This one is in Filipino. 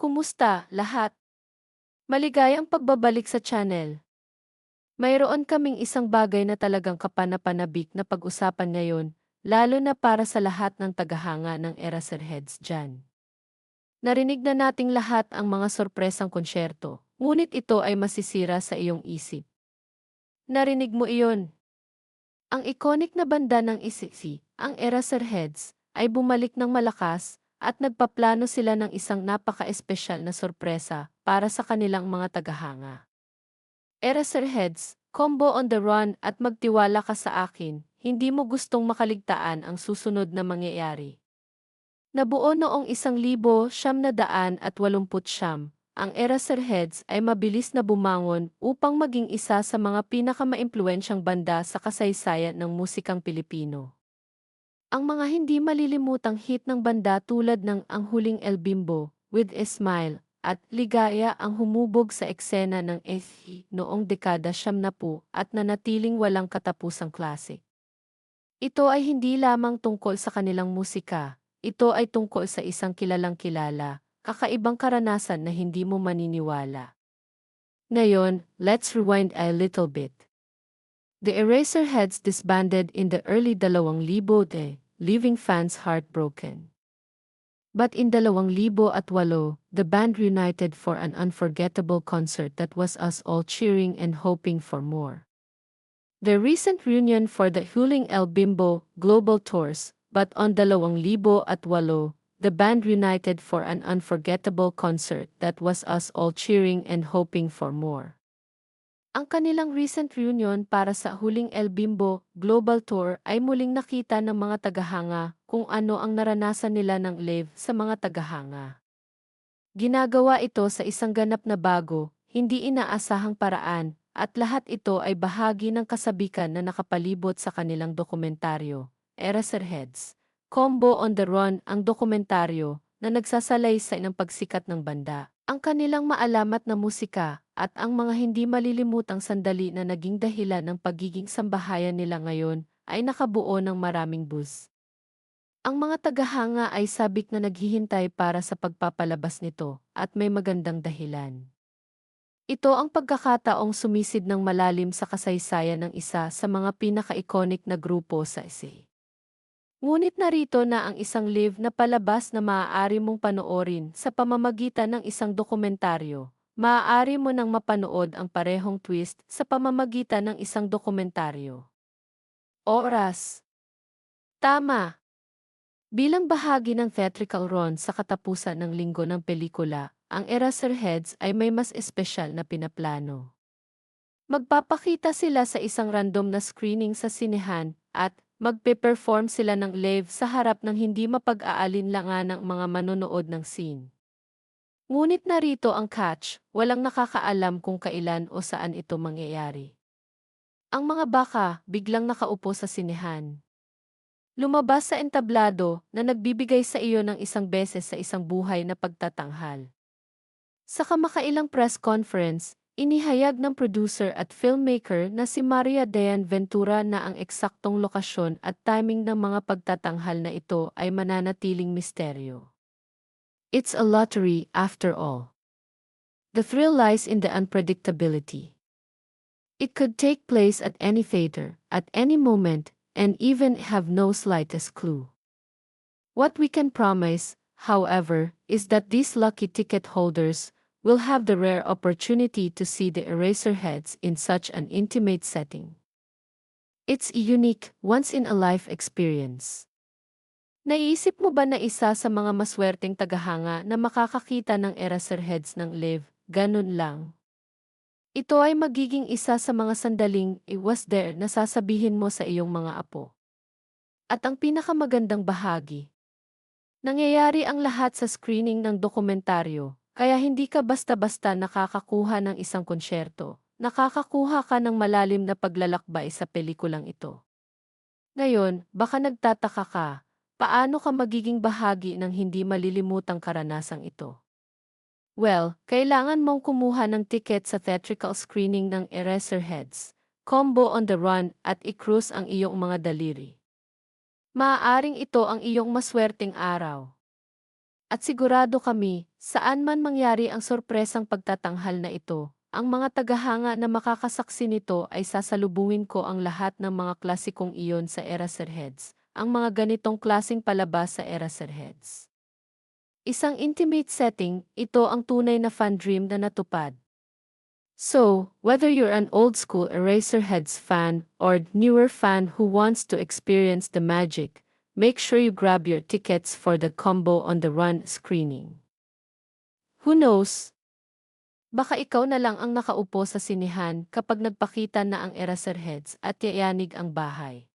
Kumusta, lahat? Maligayang pagbabalik sa channel. Mayroon kaming isang bagay na talagang kapanapanabik na pag-usapan ngayon, lalo na para sa lahat ng tagahanga ng Eraserheads dyan. Narinig na nating lahat ang mga sorpresang konsyerto, ngunit ito ay masisira sa iyong isip. Narinig mo iyon. Ang iconic na banda ng ICC, ang Eraserheads, ay bumalik ng malakas, at nagpaplano sila ng isang napaka-espesyal na sorpresa para sa kanilang mga tagahanga. Eraserheads, combo on the run at magtiwala ka sa akin, hindi mo gustong makaligtaan ang susunod na mangyayari. Nabuo noong isang libo siyam na daan at walumput siyam, ang Eraserheads ay mabilis na bumangon upang maging isa sa mga pinakamaimpluensyang banda sa kasaysayan ng musikang Pilipino. Ang mga hindi malilimutang hit ng banda tulad ng Ang Huling El Bimbo, With a Smile, at Ligaya ang humubog sa eksena ng SE noong dekada siyam na po at nanatiling walang katapusang classic. Ito ay hindi lamang tungkol sa kanilang musika, ito ay tungkol sa isang kilalang kilala, kakaibang karanasan na hindi mo maniniwala. Ngayon, let's rewind a little bit. The Eraserheads disbanded in the early 2000 de, leaving fans heartbroken. But in 2008, the band reunited for an unforgettable concert that was us all cheering and hoping for more. The recent reunion for the Huling El Bimbo global tours, but on 2008, the band reunited for an unforgettable concert that was us all cheering and hoping for more. Ang kanilang recent reunion para sa huling El Bimbo Global Tour ay muling nakita ng mga tagahanga kung ano ang naranasan nila ng live sa mga tagahanga. Ginagawa ito sa isang ganap na bago, hindi inaasahang paraan, at lahat ito ay bahagi ng kasabikan na nakapalibot sa kanilang dokumentaryo, Eraserheads. Combo on the Run ang dokumentaryo na nagsasalaysay ng pagsikat ng banda. Ang kanilang maalamat na musika at ang mga hindi malilimutang sandali na naging dahilan ng pagiging sambahayan nila ngayon ay nakabuo ng maraming bus. Ang mga tagahanga ay sabik na naghihintay para sa pagpapalabas nito at may magandang dahilan. Ito ang pagkakataong sumisid ng malalim sa kasaysayan ng isa sa mga pinaka-iconic na grupo sa essay. Ngunit narito na ang isang live na palabas na maaari mong panoorin sa pamamagitan ng isang dokumentaryo. Maaari mo nang mapanood ang parehong twist sa pamamagitan ng isang dokumentaryo. Oras Tama! Bilang bahagi ng theatrical run sa katapusan ng linggo ng pelikula, ang Eraserheads ay may mas espesyal na pinaplano. Magpapakita sila sa isang random na screening sa sinehan at magpe-perform sila ng live sa harap ng hindi mapag-aalinlangan ng mga manonood ng scene. Ngunit narito ang catch, walang nakakaalam kung kailan o saan ito mangyayari. Ang mga baka biglang nakaupo sa sinehan. Lumabas sa entablado na nagbibigay sa iyo ng isang beses sa isang buhay na pagtatanghal. Sa kamakailang press conference, Inihayag ng producer at filmmaker na si Maria Dean Ventura na ang eksaktong lokasyon at timing ng mga pagtatanghal na ito ay mananatiling misteryo. It's a lottery after all. The thrill lies in the unpredictability. It could take place at any theater, at any moment, and even have no slightest clue. What we can promise, however, is that these lucky ticket holders will have the rare opportunity to see the Eraserheads in such an intimate setting. It's a unique, once-in-a-life experience. Naisip mo ba na isa sa mga maswerteng tagahanga na makakakita ng Eraserheads ng live, ganun lang? Ito ay magiging isa sa mga sandaling it was there na sasabihin mo sa iyong mga apo. At ang pinakamagandang bahagi, nangyayari ang lahat sa screening ng dokumentaryo, kaya hindi ka basta-basta nakakakuha ng isang konsyerto, nakakakuha ka ng malalim na paglalakbay sa pelikulang ito. Ngayon, baka nagtataka ka, paano ka magiging bahagi ng hindi malilimutang karanasang ito? Well, kailangan mong kumuha ng tiket sa theatrical screening ng Eraserheads, Combo on the Run at i-cruise ang iyong mga daliri. Maaaring ito ang iyong maswerteng araw. At sigurado kami, saan man mangyari ang sorpresang pagtatanghal na ito, ang mga tagahanga na makakasaksi nito ay sasalubungin ko ang lahat ng mga klasikong iyon sa Eraserheads, ang mga ganitong klasing palabas sa Eraserheads. Isang intimate setting, ito ang tunay na fan dream na natupad. So, whether you're an old school Eraserheads fan or newer fan who wants to experience the magic, make sure you grab your tickets for the combo on the run screening. Who knows? Baka ikaw na lang ang nakaupo sa sinihan kapag nagpakita na ang Eraserheads at yayanig ang bahay.